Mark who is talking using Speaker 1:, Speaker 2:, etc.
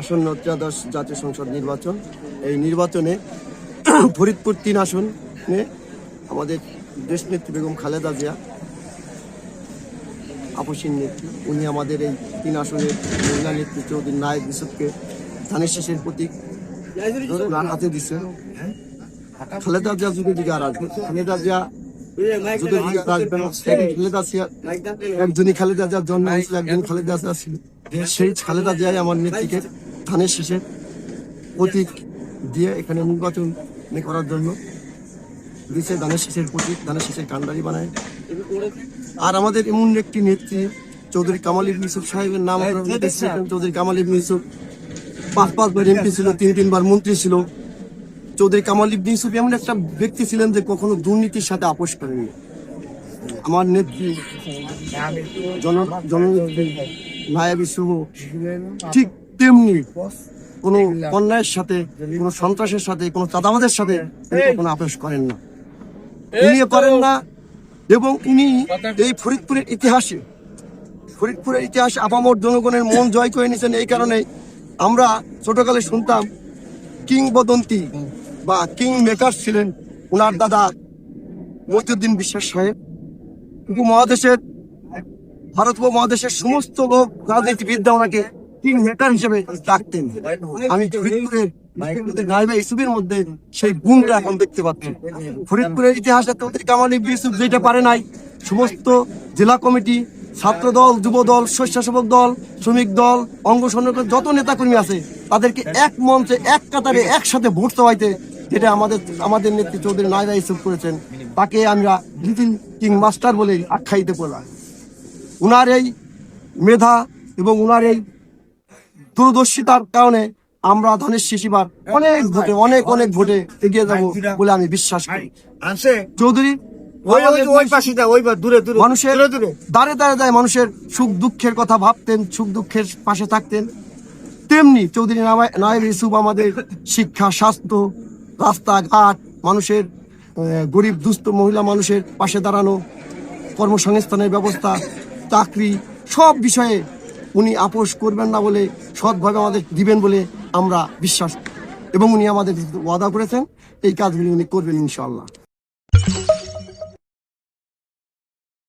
Speaker 1: আসন্ন ত্রয়োদশ জাতীয় সংসদ নির্বাচন। এই নির্বাচনে ফরিদপুর তিন আসনে আমাদের দেশনেত্রী বেগম খালেদা জিয়া আপসীন নেত্রী। উনি আমাদের এই তিন আসনের মহিলা নেত্রী চৌধুরী নায়ক ইউসুফকে ধানের শেষের প্রতীক হাতে দিচ্ছে খালেদা জিয়া যুগে দিকে আর আসবে খালেদা জিয়া একজনই খালেদা জিয়ার জন্ম হয়েছিল একজন খালেদা জিয়া ছিল। সেই খালেদা জিয়াই আমার নেত্রীকে ধানের শেষে প্রতীক দিয়ে এখানে নির্বাচন করার জন্য। দিচ্ছে ধানের শেষের প্রতীক ধানের শেষের কান্ডারি বানায়। আর আমাদের এমন একটি নেত্রী চৌধুরী কামাল ইবনে ইউসুফ সাহেবের নাম চৌধুরী কামাল ইবনে ইউসুফ। পাঁচ পাঁচবার এমপি ছিল তিন তিনবার মন্ত্রী ছিল। চৌধুরী কামাল ইবনে ইউসুফ এমন একটা ব্যক্তি ছিলেন যে কখনো দুর্নীতির সাথে আপোষ করেনি। আমার নেত্রী জন নায়াবি শুভ ঠিক তেমনি কোনো অন্যায়ের সাথে কোনো সন্ত্রাসের সাথে কোনো চাঁদাবাদের সাথে কোনো আপোষ করেন না। উনি করেন না এবং উনি এই ফরিদপুরের ইতিহাসে ফরিদপুরের ইতিহাসে আপামর জনগণের মন জয় করে নিয়েছেন এই কারণে আমরা ছোটকালে শুনতাম কিংবদন্তি বা কিং মেকার ছিলেন ওনার দাদা মতিউদ্দিন বিশ্বাস সাহেব। উপমহাদেশের, ভারত উপমহাদেশের সমস্ত লোক রাজনীতিবিদরা ওনাকে কিং মেকার হিসেবে ডাকতেন। আমি ফরিদপুরের মধ্যে সেই গুণটা এখন দেখতে পাচ্ছি। ফরিদপুরের ইতিহাসে তোদের কামাল ইউসুফ যেটা পারে নাই। সমস্ত জেলা কমিটি ছাত্র দল যুব দল স্বেচ্ছাসেবক দল, শ্রমিক দল, অঙ্গ যত নেতাকর্মী আছে, তাদেরকে এক মঞ্চে এক কাতারে একসাথে ভোট চাওয়াইতে যেটা আমাদের আমাদের নেত্রী চৌধুরী নাইবা ইসুফ করেছেন তাকে আমরা লিটিল কিং মাস্টার বলে আখ্যায়িত করলাম। উনার এই মেধা এবং উনার এই দূরদর্শিতার কারণে আমরা ধানের শিশিবার অনেক ভোটে অনেক অনেক ভোটে এগিয়ে যাব বলে আমি বিশ্বাস করি। চৌধুরী মানুষের দাঁড়ে দাঁড়ে দাঁড়ে মানুষের সুখ দুঃখের কথা ভাবতেন সুখ দুঃখের পাশে থাকতেন। তেমনি চৌধুরী নায়েব ইউসুফ আমাদের শিক্ষা স্বাস্থ্য রাস্তাঘাট, মানুষের গরিব, দুস্থ মহিলা মানুষের পাশে দাঁড়ানো, কর্মসংস্থানের ব্যবস্থা, চাকরি, সব বিষয়ে উনি আপোষ করবেন না বলে সৎভাবে আমাদের দিবেন বলে আমরা বিশ্বাস এবং উনি আমাদের ওয়াদা করেছেন। এই কাজগুলি উনি করবেন ইনশাল্লাহ